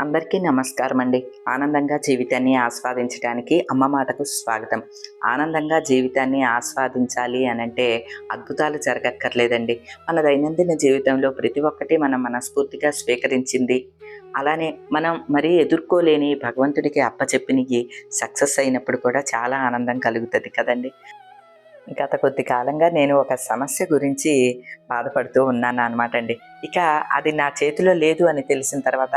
అందరికీ నమస్కారం అండి ఆనందంగా జీవితాన్ని ఆస్వాదించడానికి అమ్మ మాటకు స్వాగతం. ఆనందంగా జీవితాన్ని ఆస్వాదించాలి అని అంటే అద్భుతాలు జరగక్కర్లేదండి. మన దైనందిన జీవితంలో ప్రతి ఒక్కటి మనం మనస్ఫూర్తిగా స్వీకరించింది. అలానే మనం మరీ ఎదుర్కోలేని భగవంతుడికి అప్పచెప్పినవి సక్సెస్ అయినప్పుడు కూడా చాలా ఆనందం కలుగుతుంది కదండి. గత కొద్ది కాలంగా నేను ఒక సమస్య గురించి బాధపడుతూ ఉన్నాను అనమాట అండి. ఇక అది నా చేతిలో లేదు అని తెలిసిన తర్వాత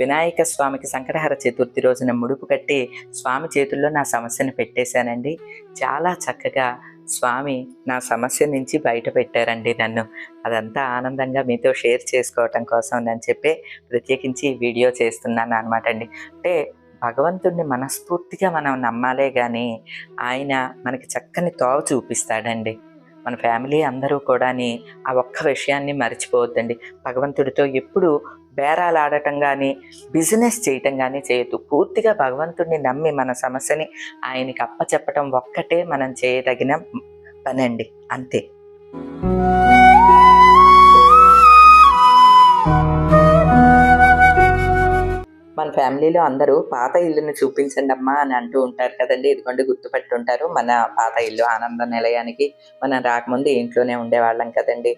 వినాయక స్వామికి సంకటహర చతుర్థి రోజున ముడుపు కట్టి స్వామి చేతుల్లో నా సమస్యను పెట్టేశానండి. చాలా చక్కగా స్వామి నా సమస్య నుంచి బయట పెట్టారండి నన్ను. అదంతా ఆనందంగా మీతో షేర్ చేసుకోవటం కోసం అని చెప్పి ప్రత్యేకించి వీడియో చేస్తున్నాను అనమాట అండి. అంటే భగవంతుడిని మనస్ఫూర్తిగా మనం నమ్మాలే కానీ ఆయన మనకి చక్కని తోవ చూపిస్తాడండి. మన ఫ్యామిలీ అందరూ కూడాని ఆ ఒక్క విషయాన్ని మర్చిపోవద్దండి. భగవంతుడితో ఎప్పుడు బేరాలు ఆడటం కానీ బిజినెస్ చేయటం కానీ చేయొద్దు. పూర్తిగా భగవంతుడిని నమ్మి మన సమస్యని ఆయనకి అప్పచెప్పటం ఒక్కటే మనం చేయదగిన పనండి. అంతే. మన ఫ్యామిలీలో అందరూ పాత ఇల్లుని చూపించండి అమ్మా అని అంటూ ఉంటారు కదండి. ఇదిగోండి గుర్తుపెట్టుంటారు. మన పాత ఇల్లు ఆనంద నిలయానికి మనం రాకముందు ఇంట్లోనే ఉండేవాళ్ళం కదండి.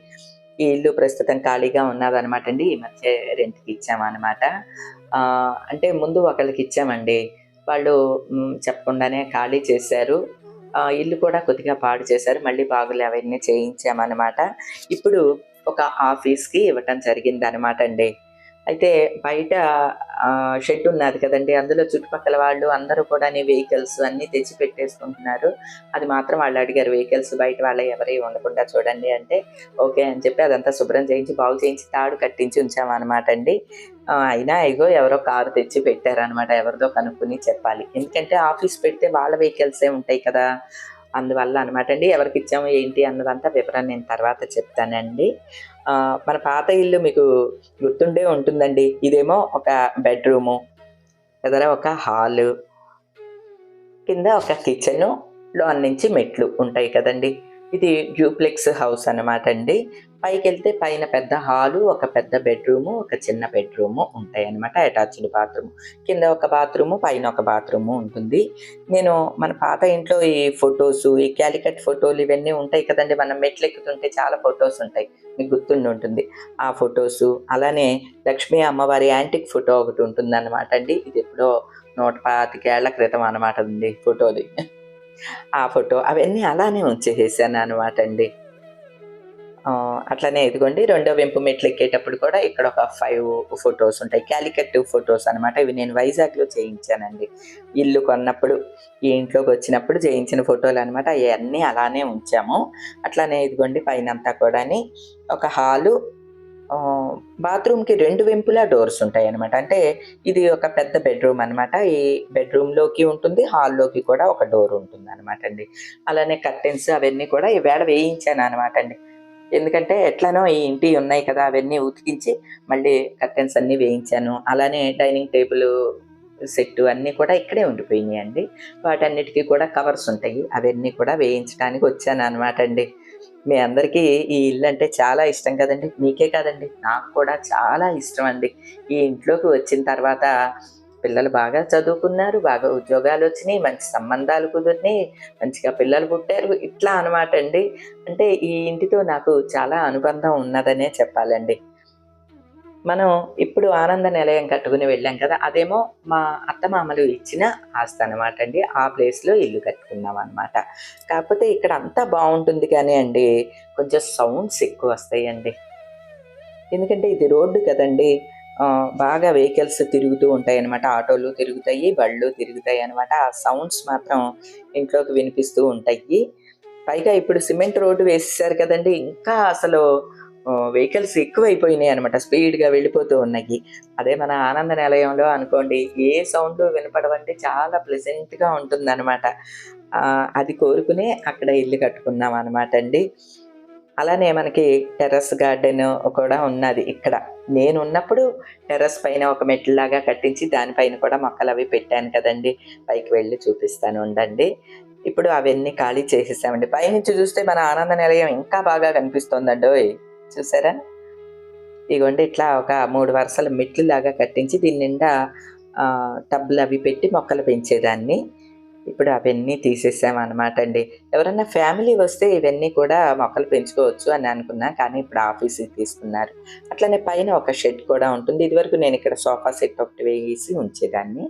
ఈ ఇల్లు ప్రస్తుతం ఖాళీగా ఉన్నదనమాట అండి. ఈ మధ్య రెంట్కి ఇచ్చామన్నమాట. ఆ, అంటే ముందు ఒకరికి ఇచ్చామండి. వాళ్ళు చెప్పకుండానే ఖాళీ చేశారు. ఆ, ఇల్లు కూడా కొద్దిగా పాడు చేశారు. మళ్ళీ బాగులు అవన్నీ చేయించామన్నమాట. ఇప్పుడు ఒక ఆఫీస్కి ఇవ్వటం జరిగిందనమాట అండి. అయితే బయట షెడ్ ఉన్నది కదండి. అందులో చుట్టుపక్కల వాళ్ళు అందరూ కూడా వెహికల్స్ అన్నీ తెచ్చి పెట్టేసుకుంటున్నారు అది మాత్రం వాళ్ళు అడిగారు వెహికల్స్ బయట వాళ్ళ ఎవరి ఉండకుండా చూడండి అంటే ఓకే అని చెప్పి అదంతా శుభ్రం చేయించి బాగు చేయించి తాడు కట్టించి ఉంచామన్నమాట అండి. అయినా ఇగో ఎవరో కారు తెచ్చి పెట్టారనమాట ఎవరిదో కనుక్కుని చెప్పాలి. ఎందుకంటే ఆఫీస్ పెడితే వాళ్ళ వెహికల్సే ఉంటాయి కదా. అందువల్ల అనమాట అండి. ఎవరికి ఇచ్చాము ఏంటి అన్నదంతా వివరణ నేను తర్వాత చెప్తానండి. మన పాత ఇల్లు మీకు గుర్తుండే ఉంటుందండి. ఇదేమో ఒక బెడ్రూము ఎదర ఒక హాలు కింద ఒక కిచెను లోన్ నుంచి మెట్లు ఉంటాయి కదండి. ఇది డ్యూప్లెక్స్ హౌస్ అనమాట అండి. పైకి వెళ్తే పైన పెద్ద హాలు ఒక పెద్ద బెడ్రూము ఒక చిన్న బెడ్రూము ఉంటాయి అనమాట అటాచ్డ్ బాత్రూమ్. కింద ఒక బాత్రూము పైన ఒక బాత్రూము ఉంటుంది. నేను మన పాత ఇంట్లో ఈ ఫొటోస్ ఈ క్యాలికట్ ఫోటోలు ఇవన్నీ ఉంటాయి కదండి. మనం మెట్లు ఎక్కుతుంటే చాలా ఫొటోస్ ఉంటాయి. మీకు గుర్తుండి ఉంటుంది. ఆ ఫొటోస్ అలానే లక్ష్మీ అమ్మవారి యాంటిక్ ఫోటో ఒకటి ఉంటుంది అనమాట అండి. ఇది ఎప్పుడో నూట పాతికేళ్ళ క్రితం అనమాట ఉంది ఫోటోది. ఆ ఫోటో అవన్నీ అలానే ఉంచేసాను అనమాట అండి. అట్లనే ఇదిగోండి రెండో వెంపు మెట్లు ఎక్కేటప్పుడు కూడా ఇక్కడ ఒక ఫైవ్ ఫొటోస్ ఉంటాయి. క్యాలికట్ ఫొటోస్ అనమాట ఇవి నేను వైజాగ్లో చేయించానండి. ఇల్లు కొన్నప్పుడు ఈ ఇంట్లోకి వచ్చినప్పుడు చేయించిన ఫోటోలు అనమాట అవన్నీ అలానే ఉంచాము. అట్లానే ఇదిగోండి పైన అంతా కూడాని ఒక హాలు బాత్రూమ్కి రెండు వెంపులా డోర్స్ ఉంటాయి అనమాట అంటే ఇది ఒక పెద్ద బెడ్రూమ్ అనమాట ఈ బెడ్రూమ్లోకి ఉంటుంది హాల్లోకి కూడా ఒక డోర్ ఉంటుంది అనమాట అండి. అలానే కర్టెన్స్ అవన్నీ కూడా వేడ వేయించాను అనమాట అండి. ఎందుకంటే ఎట్లనో ఈ ఇంటి ఉన్నాయి కదా అవన్నీ ఉతికించి మళ్ళీ కర్టెన్స్ అన్నీ వేయించాను. అలానే డైనింగ్ టేబుల్ సెట్ అన్నీ కూడా ఇక్కడే ఉండిపోయినాయి అండి. వాటన్నిటికీ కూడా కవర్స్ ఉంటాయి. అవన్నీ కూడా వేయించడానికి వచ్చాను అనమాట అండి. మీ అందరికీ ఈ ఇల్లు అంటే చాలా ఇష్టం కదండి. మీకే కాదండి. నాకు కూడా చాలా ఇష్టం అండి. ఈ ఇంట్లోకి వచ్చిన తర్వాత పిల్లలు బాగా చదువుకున్నారు బాగా ఉద్యోగాలు వచ్చినాయి మంచి సంబంధాలు కుదిరినాయి మంచిగా పిల్లలు పుట్టారు. ఇట్లా అనమాట అండి. అంటే ఈ ఇంటితో నాకు చాలా అనుబంధం ఉన్నదనే చెప్పాలండి. మనం ఇప్పుడు ఆనంద నిలయం కట్టుకుని వెళ్ళాం కదా అదేమో మా అత్తమామలు ఇచ్చిన ఆస్తి అనమాట అండి. ఆ ప్లేస్లో ఇల్లు కట్టుకున్నాం అనమాట కాకపోతే ఇక్కడ అంతా బాగుంటుంది కానీ అండి కొంచెం సౌండ్స్ ఎక్కువ వస్తాయండి. ఎందుకంటే ఇది రోడ్డు కదండి. బాగా వెహికల్స్ తిరుగుతూ ఉంటాయి అనమాట ఆటోలు తిరుగుతాయి బళ్ళు తిరుగుతాయి అనమాట ఆ సౌండ్స్ మాత్రం ఇంట్లోకి వినిపిస్తూ ఉంటాయి. పైగా ఇప్పుడు సిమెంట్ రోడ్డు వేసేసారు కదండి ఇంకా అసలు వెహికల్స్ ఎక్కువైపోయినాయి అనమాట స్పీడ్గా వెళ్ళిపోతూ ఉన్నాయి. అదే మన ఆనంద నిలయంలో అనుకోండి ఏ సౌండ్ వినపడవంటే చాలా ప్లెజెంట్గా ఉంటుంది అనమాట అది కోరుకునే అక్కడ ఇల్లు కట్టుకున్నాం అనమాట అండి. అలానే మనకి టెర్రస్ గార్డెన్ కూడా ఉన్నది ఇక్కడ. నేను ఉన్నప్పుడు టెర్రస్ పైన ఒక మెట్లులాగా కట్టించి దానిపైన కూడా మొక్కలు అవి పెట్టాను కదండి. పైకి వెళ్ళి చూపిస్తాను ఉండండి. ఇప్పుడు అవన్నీ ఖాళీ చేసేసామండి. పైనుంచి చూస్తే మన ఆనంద నిలయం ఇంకా బాగా కనిపిస్తుందండి. చూసారా? ఇదిగోండి ఇట్లా ఒక మూడు వరుసల మెట్లు లాగా కట్టించి దీని నిండా ఆ, టబ్బులు అవి పెట్టి మొక్కలు పెంచేదాన్ని. ఇప్పుడు అవన్నీ తీసేసామన్నమాట అండి ఎవరన్నా ఫ్యామిలీ వస్తే ఇవన్నీ కూడా మొక్కలు పెంచుకోవచ్చు అని అనుకున్నా కానీ ఇప్పుడు ఆఫీస్కి తీసుకున్నారు. అట్లనే పైన ఒక షెడ్ కూడా ఉంటుంది. ఇదివరకు నేను ఇక్కడ సోఫా సెట్ ఒకటి వేసి ఉంచేదాన్ని.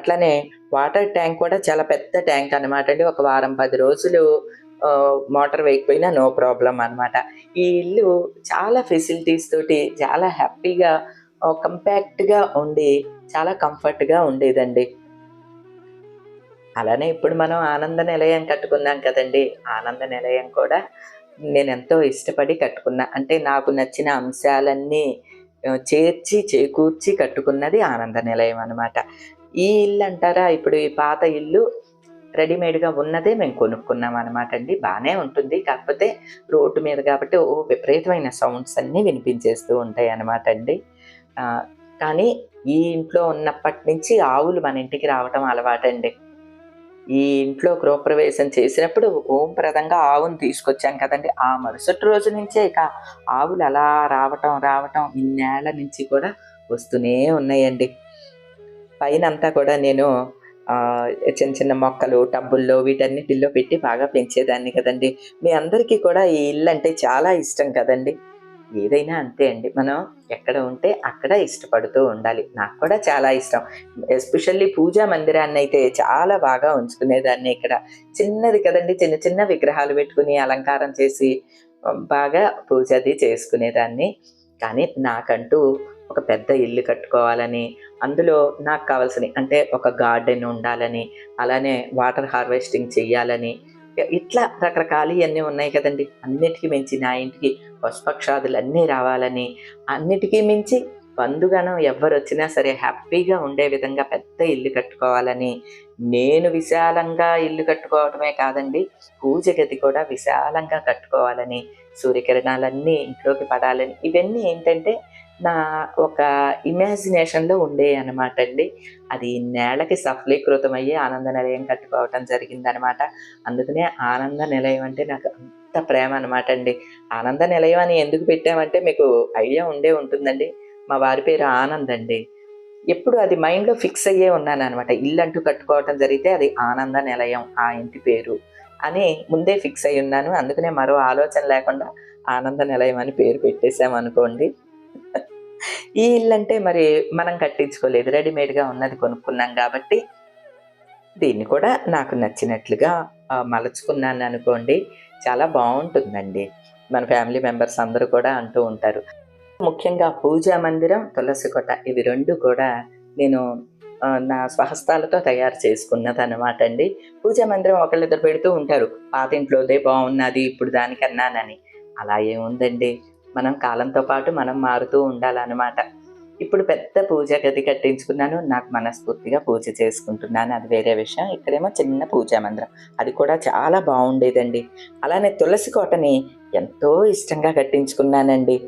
అట్లనే వాటర్ ట్యాంక్ కూడా చాలా పెద్ద ట్యాంక్ అనమాట అండి ఒక వారం పది రోజులు మోటార్ వేయకపోయినా నో ప్రాబ్లం అన్నమాట. ఈ ఇల్లు చాలా ఫెసిలిటీస్ తోటి చాలా హ్యాపీగా కంపాక్ట్గా ఉండి చాలా కంఫర్ట్గా ఉండేదండి. అలానే ఇప్పుడు మనం ఆనంద నిలయం కట్టుకున్నాం కదండి. ఆనంద నిలయం కూడా నేను ఎంతో ఇష్టపడి కట్టుకున్నా. అంటే నాకు నచ్చిన అంశాలన్నీ చేర్చి చేకూర్చి కట్టుకున్నది ఆనంద నిలయం అనమాట ఈ ఇల్లు అంటారా? ఇప్పుడు ఈ పాత ఇల్లు రెడీమేడ్గా ఉన్నదే మేము కొనుక్కున్నాం అనమాట అండి. బాగానే ఉంటుంది. కాకపోతే రోడ్డు మీద కాబట్టి ఓ విపరీతమైన సౌండ్స్ అన్నీ వినిపించేస్తూ ఉంటాయి అనమాట అండి. కానీ ఈ ఇంట్లో ఉన్నప్పటి నుంచి ఆవులు మన ఇంటికి రావటం అలవాటండి. ఈ ఇంట్లో గృహప్రవేశం చేసినప్పుడు ఓంప్రదంగా ఆవును తీసుకొచ్చాం కదండి. ఆ మరుసటి రోజు నుంచే ఇక ఆవులు అలా రావటం రావటం ఇన్నేళ్ళ నుంచి కూడా వస్తూనే ఉన్నాయండి. పైన అంతా కూడా నేను చిన్న చిన్న మొక్కలు టబ్బుల్లో వీటన్నిటిల్లో పెట్టి బాగా పెంచేదాన్ని కదండి. మీ అందరికీ కూడా ఈ ఇల్లు అంటే చాలా ఇష్టం కదండి. ఏదైనా అంతే అండి. మనం ఎక్కడ ఉంటే అక్కడ ఇష్టపడుతూ ఉండాలి. నాకు కూడా చాలా ఇష్టం. ఎస్పెషల్లీ పూజా మందిరాన్ని అయితే చాలా బాగా ఉంచుకునేదాన్ని ఇక్కడ. చిన్నది కదండి. చిన్న చిన్న విగ్రహాలు పెట్టుకుని అలంకారం చేసి బాగా పూజ అది చేసుకునేదాన్ని. కానీ నాకంటూ ఒక పెద్ద ఇల్లు కట్టుకోవాలని అందులో నాకు కావాల్సిన అంటే ఒక గార్డెన్ ఉండాలని అలానే వాటర్ హార్వెస్టింగ్ చెయ్యాలని ఇట్లా రకరకాలు ఇవన్నీ ఉన్నాయి కదండి. అన్నిటికీ మించి నా ఇంటికి పశుపక్షాదులు అన్నీ రావాలని అన్నిటికీ మించి బంధుగణం ఎవరు వచ్చినా సరే హ్యాపీగా ఉండే విధంగా పెద్ద ఇల్లు కట్టుకోవాలని నేను విశాలంగా ఇల్లు కట్టుకోవడమే కాదండి పూజ గది కూడా విశాలంగా కట్టుకోవాలని సూర్యకిరణాలన్నీ ఇంట్లోకి పడాలని ఇవన్నీ ఏంటంటే నా ఒక ఇమాజినేషన్లో ఉండే అనమాట అండి. అది నేలకి సఫలీకృతమయ్యే ఆనంద నిలయం కట్టుకోవటం జరిగిందనమాట అందుకనే ఆనంద నిలయం అంటే నాకు అంత ప్రేమ అనమాట అండి. ఆనంద నిలయం అని ఎందుకు పెట్టామంటే మీకు ఐడియా ఉండే ఉంటుందండి. మా వారి పేరు ఆనంద్ అండి. ఎప్పుడు అది మైండ్లో ఫిక్స్ అయ్యే ఉన్నాను అనమాట ఇల్లు అంటూ కట్టుకోవటం జరిగితే అది ఆనంద నిలయం ఆ ఇంటి పేరు అని ముందే ఫిక్స్ అయి ఉన్నాను. అందుకనే మరో ఆలోచన లేకుండా ఆనంద నిలయం అని పేరు పెట్టేశాం అనుకోండి. ఈ ఇల్లు అంటే మరి మనం కట్టించుకోలేదు. రెడీమేడ్గా ఉన్నది కొనుక్కున్నాం కాబట్టి దీన్ని కూడా నాకు నచ్చినట్లుగా మలుచుకున్నాను అనుకోండి. చాలా బాగుంటుందండి. మన ఫ్యామిలీ మెంబర్స్ అందరూ కూడా అంటూ ఉంటారు. ముఖ్యంగా పూజా మందిరం తులసి కొట్ట ఇవి రెండు కూడా నేను నా స్వహస్తాలతో తయారు చేసుకున్నది అనమాట అండి. పూజా మందిరం ఒకళ్ళిద్దరు పెడుతూ ఉంటారు. పాతింట్లోదే బాగున్నది ఇప్పుడు దానికన్నానని. అలా ఏముందండి? మనం కాలంతో పాటు మనం మారుతూ ఉండాలన్నమాట. ఇప్పుడు పెద్ద పూజ గది కట్టించుకున్నాను. నాకు మనస్ఫూర్తిగా పూజ చేసుకుంటున్నాను. అది వేరే విషయం. ఇక్కడేమో చిన్న పూజా మందిరం. అది కూడా చాలా బాగుండేదండి. అలానే తులసి కోటని ఎంతో ఇష్టంగా కట్టించుకున్నానండి.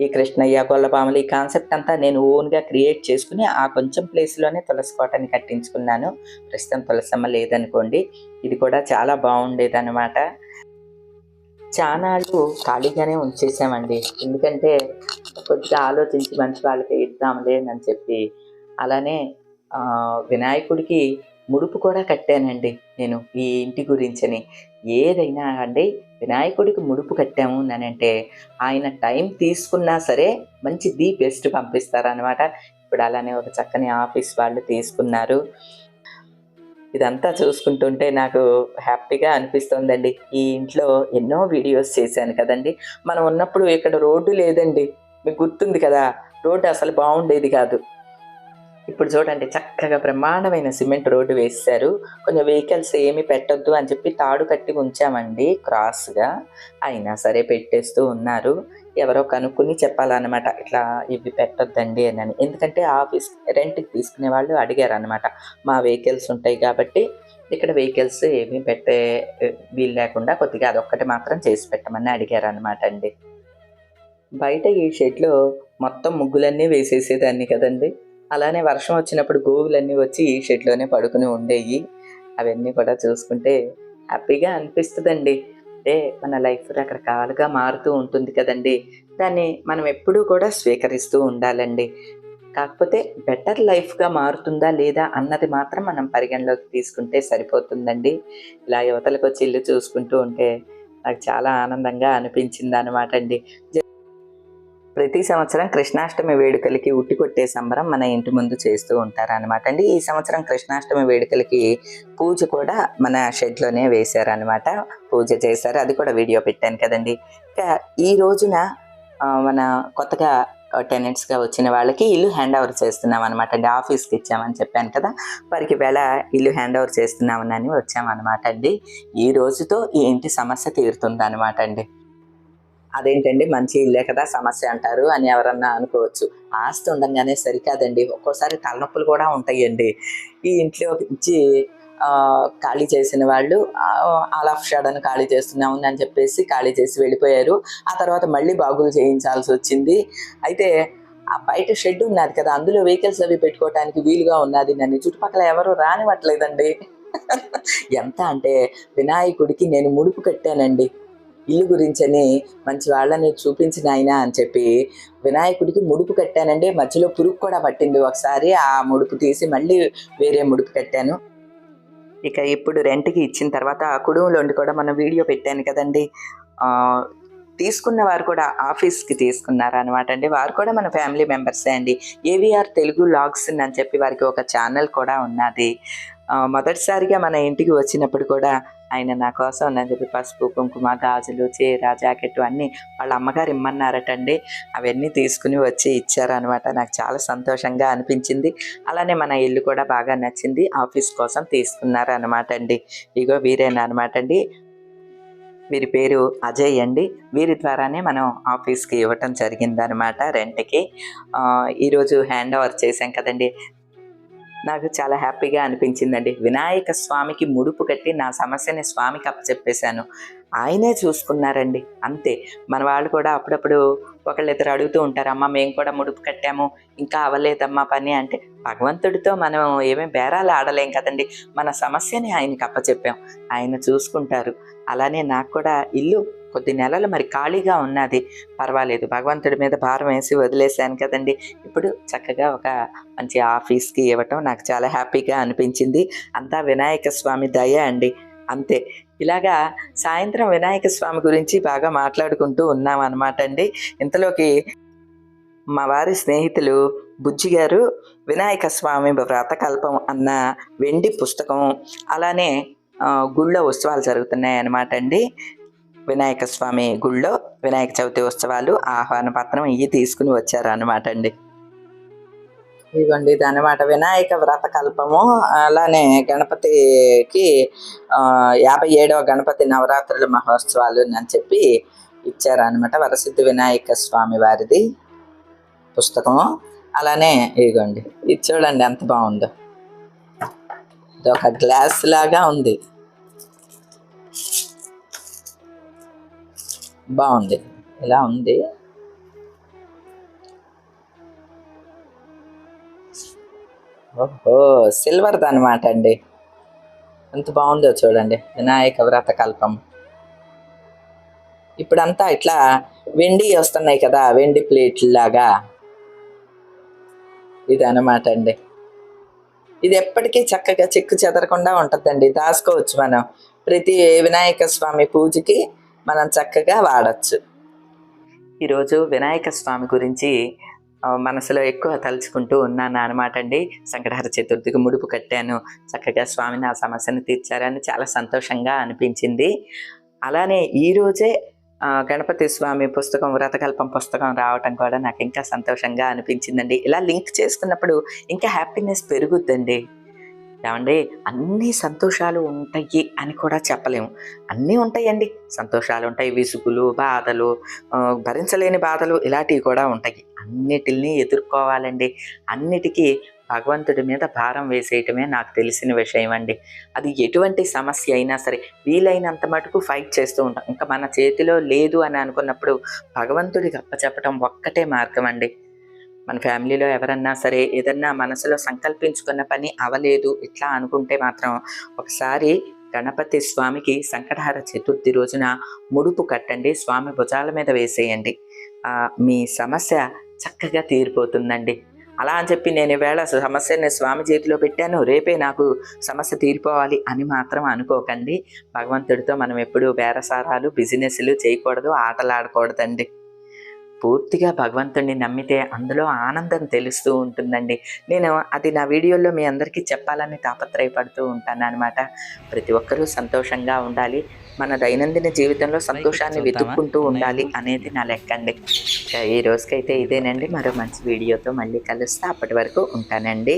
ఈ కృష్ణయ్య గొల్లపాములు ఈ కాన్సెప్ట్ అంతా నేను ఓన్గా క్రియేట్ చేసుకుని ఆ కొంచెం ప్లేస్లోనే తులసి కోటని కట్టించుకున్నాను. ప్రస్తుతం తులసమ్మ లేదనుకోండి. ఇది కూడా చాలా బాగుండేది అనమాట చానాళ్ళు ఖాళీగానే ఉంచేసామండి. ఎందుకంటే కొద్దిగా ఆలోచించి మంచి వాళ్ళకి ఇద్దాంలే అని చెప్పి అలానే వినాయకుడికి ముడుపు కూడా కట్టానండి నేను ఈ ఇంటి గురించని. ఏదైనా అండి వినాయకుడికి ముడుపు కట్టాము అంటే ఆయన టైం తీసుకున్నా సరే మంచి ది బెస్ట్ పంపిస్తారనమాట ఇప్పుడు అలానే ఒక చక్కని ఆఫీస్ వాళ్ళు తీసుకున్నారు. ఇదంతా చూసుకుంటుంటే నాకు హ్యాపీగా అనిపిస్తుందండి. ఈ ఇంట్లో ఎన్నో వీడియోస్ చేశాను కదండి. మనం ఉన్నప్పుడు ఇక్కడ రోడ్డు లేదండి. మీకు గుర్తుంది కదా రోడ్డు అసలు బాగుండేది కాదు. ఇప్పుడు చూడండి చక్కగా బ్రహ్మాండమైన సిమెంట్ రోడ్డు వేశారు. కొంచెం వెహికల్స్ ఏమి పెట్టొద్దు అని చెప్పి తాడు కట్టి ఉంచామండి క్రాస్గా. అయినా సరే పెట్టేస్తూ ఉన్నారు. ఎవరో కనుక్కుని చెప్పాలన్నమాట ఇట్లా ఇవి పెట్టొద్దండి అని ఎందుకంటే ఆఫీస్ రెంట్కి తీసుకునే వాళ్ళు అడిగారు అనమాట మా వెహికల్స్ ఉంటాయి కాబట్టి ఇక్కడ వెహికల్స్ ఏమీ పెట్టే వీలు లేకుండా కొద్దిగా అదొక్కటి మాత్రం చేసి పెట్టమని అడిగారు అనమాట అండి. బయట ఈ షెడ్లో మొత్తం ముగ్గులన్నీ వేసేసేదాన్ని కదండి. అలానే వర్షం వచ్చినప్పుడు గోవులన్నీ వచ్చి ఈ షెడ్లోనే పడుకుని ఉండేవి అవన్నీ కూడా చూసుకుంటే హ్యాపీగా అనిపిస్తుందండి. అంటే మన లైఫ్ రకరకాలుగా మారుతూ ఉంటుంది కదండి. దాన్ని మనం ఎప్పుడూ కూడా స్వీకరిస్తూ ఉండాలండి. కాకపోతే బెటర్ లైఫ్గా మారుతుందా లేదా అన్నది మాత్రం మనం పరిగణలోకి తీసుకుంటే సరిపోతుందండి. ఇలా యువతలకు వచ్చి ఇల్లు చూసుకుంటూ ఉంటే నాకు చాలా ఆనందంగా అనిపించింది అనమాట అండి ప్రతి సంవత్సరం కృష్ణాష్టమి వేడుకలకి ఉట్టి కొట్టే సంబరం మన ఇంటి ముందు చేస్తూ ఉంటారు అనమాట అండి ఈ సంవత్సరం కృష్ణాష్టమి వేడుకలకి పూజ కూడా మన షెడ్లోనే వేశారనమాట పూజ చేశారు. అది కూడా వీడియో పెట్టాను కదండి. ఇంకా ఈ రోజున మన కొత్తగా టెనెంట్స్గా వచ్చిన వాళ్ళకి ఇల్లు హ్యాండ్ ఓవర్ చేస్తున్నాం అనమాట అండి ఆఫీస్కి ఇచ్చామని చెప్పాను కదా. వారికి వేళ ఇల్లు హ్యాండ్ ఓవర్ చేస్తున్నామని వచ్చామన్నమాట అండి. ఈ రోజుతో ఈ ఇంటి సమస్య తీరుతుంది అనమాట అండి. అదేంటండి? మంచి ఇల్లే కదా సమస్య అంటారు అని ఎవరన్నా అనుకోవచ్చు. ఆస్తి ఉండగానే సరికాదండి. ఒక్కోసారి తలనొప్పులు కూడా ఉంటాయండి. ఈ ఇంట్లో ఇచ్చి ఖాళీ చేసిన వాళ్ళు ఆల్ ఆఫ్ ఖాళీ చేస్తున్నాము అని చెప్పేసి ఖాళీ చేసి వెళ్ళిపోయారు. ఆ తర్వాత మళ్ళీ బాగులు చేయించాల్సి వచ్చింది. అయితే ఆ బయట షెడ్ ఉన్నది కదా అందులో వెహికల్స్ అవి పెట్టుకోవడానికి వీలుగా ఉన్నది. నన్ను చుట్టుపక్కల ఎవరు రానివ్వట్లేదండి. ఎంత అంటే వినాయకుడికి నేను ముడుపు కట్టానండి. ఇల్లు గురించని మంచి వాళ్ళని చూపించిన ఆయన అని చెప్పి వినాయకుడికి ముడుపు కట్టానండి. మధ్యలో పురుగు కూడా పట్టింది. ఒకసారి ఆ ముడుపు తీసి మళ్ళీ వేరే ముడుపు కట్టాను. ఇక ఇప్పుడు రెంట్కి ఇచ్చిన తర్వాత ఆ కుటుంబంలో కూడా మనం వీడియో పెట్టాను కదండి. తీసుకున్న వారు కూడా ఆఫీస్కి తీసుకున్నారు అనమాట అండి. వారు కూడా మన ఫ్యామిలీ మెంబర్సే అండి. ఏవిఆర్ తెలుగు లాగ్స్ అని చెప్పి వారికి ఒక ఛానల్ కూడా ఉన్నది. మొదటిసారిగా మన ఇంటికి వచ్చినప్పుడు కూడా ఆయన నా కోసం అని చెప్పి పసుపు కుంకుమ గాజులు చీర జాకెట్ అన్నీ వాళ్ళ అమ్మగారు ఇమ్మన్నారటండి. అవన్నీ తీసుకుని వచ్చి ఇచ్చారనమాట నాకు చాలా సంతోషంగా అనిపించింది. అలానే మన ఇల్లు కూడా బాగా నచ్చింది. ఆఫీస్ కోసం తీసుకున్నారు అనమాట అండి ఇగో వీరేనా అనమాట అండి వీరి పేరు అజయ్ అండి. వీరి ద్వారానే మనం ఆఫీస్కి ఇవ్వటం జరిగిందనమాట రెంట్కి. ఈరోజు హ్యాండ్ ఓవర్ చేశాం కదండి. నాకు చాలా హ్యాపీగా అనిపించిందండి. వినాయక స్వామికి ముడుపు కట్టి నా సమస్యని స్వామికి అప్పచెప్పేశాను. ఆయనే చూసుకున్నారండి. అంతే. మన వాళ్ళు కూడా అప్పుడప్పుడు ఒకళ్ళిద్దరు అడుగుతూ ఉంటారు అమ్మ మేము కూడా ముడుపు కట్టాము. ఇంకా అవ్వలేదమ్మా పని అంటే భగవంతుడితో మనం ఏమేమి బేరాలు ఆడలేం కదండి. మన సమస్యని ఆయనకి అప్పచెప్పాం. ఆయన చూసుకుంటారు. అలానే నాకు కూడా ఇల్లు కొద్ది నెలలు మరి ఖాళీగా ఉన్నది. పర్వాలేదు. భగవంతుడి మీద భారం వేసి వదిలేశాను కదండి. ఇప్పుడు చక్కగా ఒక మంచి ఆఫీస్కి ఇవ్వటం నాకు చాలా హ్యాపీగా అనిపించింది. అంతా వినాయక స్వామి దయ అండి. అంతే. ఇలాగా సాయంత్రం వినాయక స్వామి గురించి బాగా మాట్లాడుకుంటూ ఉన్నాం అనమాట అండి. ఇంతలోకి మా వారి స్నేహితులు బుజ్జి గారు వినాయక స్వామి వ్రతకల్పం అన్న వెండి పుస్తకం అలానే గుళ్ళ గుళ్ళో ఉత్సవాలు జరుగుతున్నాయి అన్నమాట అండి. వినాయక స్వామి గుళ్ళో వినాయక చవితి ఉత్సవాలు ఆహ్వాన పత్రం ఇవి తీసుకుని వచ్చారు అనమాట అండి. ఇదిగోండి ఇది అనమాట వినాయక వ్రత కల్పము. అలానే గణపతికి యాభై ఏడవ గణపతి నవరాత్రుల మహోత్సవాలు అని చెప్పి ఇచ్చారనమాట వరసిద్ధి వినాయక స్వామి వారిది పుస్తకము. అలానే ఇదిగోండి ఇది చూడండి ఎంత బాగుందో. ఇది ఒక గ్లాస్ లాగా ఉంది. బాగుంది. ఇలా ఉంది. ఓహో సిల్వర్ది అనమాట అండి. ఎంత బాగుందో చూడండి. వినాయక వ్రత కల్పం. ఇప్పుడంతా ఇట్లా వెండి వస్తున్నాయి కదా వెండి ప్లేట్లు లాగా. ఇది అనమాట అండి. ఇది ఎప్పటికీ చక్కగా చెక్కు చెదరకుండా ఉంటుందండి. దాచుకోవచ్చు మనం. ప్రతి వినాయక స్వామి పూజకి మనం చక్కగా వాడచ్చు. ఈరోజు వినాయక స్వామి గురించి మనసులో ఎక్కువ తలుచుకుంటూ ఉన్నాను అనమాట అండి సంకటహర చతుర్థికి ముడుపు కట్టాను. చక్కగా స్వామి నా సమస్యను తీర్చారని చాలా సంతోషంగా అనిపించింది. అలానే ఈరోజే గణపతి స్వామి పుస్తకం వ్రతకల్పం పుస్తకం రావటం కూడా నాకు ఇంకా సంతోషంగా అనిపించిందండి. ఇలా లింక్ చేసుకున్నప్పుడు ఇంకా హ్యాపీనెస్ పెరుగుద్దండి. ఏమండి? అన్ని సంతోషాలు ఉంటాయి అని కూడా చెప్పలేము. అన్నీ ఉంటాయండి. సంతోషాలు ఉంటాయి విసుగులు బాధలు భరించలేని బాధలు ఇలాంటివి కూడా ఉంటాయి. అన్నిటిని ఎదుర్కోవాలండి. అన్నిటికీ భగవంతుడి మీద భారం వేసేయటమే నాకు తెలిసిన విషయం అండి. అది ఎటువంటి సమస్య అయినా సరే వీలైనంత మటుకు ఫైట్ చేస్తూ ఉంటాం. ఇంకా మన చేతిలో లేదు అని అనుకున్నప్పుడు భగవంతుడికి అప్పచెప్పటం ఒక్కటే మార్గం అండి. మన ఫ్యామిలీలో ఎవరన్నా సరే ఏదన్నా మనసులో సంకల్పించుకున్న పని అవలేదు ఇట్లా అనుకుంటే మాత్రం ఒకసారి గణపతి స్వామికి సంకటహార చతుర్థి రోజున ముడుపు కట్టండి స్వామి భుజాల మీద వేసేయండి. మీ సమస్య చక్కగా తీరిపోతుందండి. అలా అని చెప్పి నేను ఈవేళ సమస్యని స్వామి చేతిలో పెట్టాను రేపే నాకు సమస్య తీరిపోవాలి అని మాత్రం అనుకోకండి. భగవంతుడితో మనం ఎప్పుడు బేరసారాలు బిజినెస్లు చేయకూడదు ఆటలాడకూడదండి. పూర్తిగా భగవంతుడిని నమ్మితే అందులో ఆనందం తెలుస్తూ ఉంటుందండి. నేను అది నా వీడియోలో మీ అందరికీ చెప్పాలని తాపత్రయపడుతూ ఉంటాను అనమాట ప్రతి ఒక్కరూ సంతోషంగా ఉండాలి. మన దైనందిన జీవితంలో సంతోషాన్ని వెతుక్కుంటూ ఉండాలి అనేది నా లెక్కండి. ఈ రోజుకైతే ఇదేనండి. మరో మంచి వీడియోతో మళ్ళీ కలుస్తా. అప్పటి వరకు ఉంటానండి.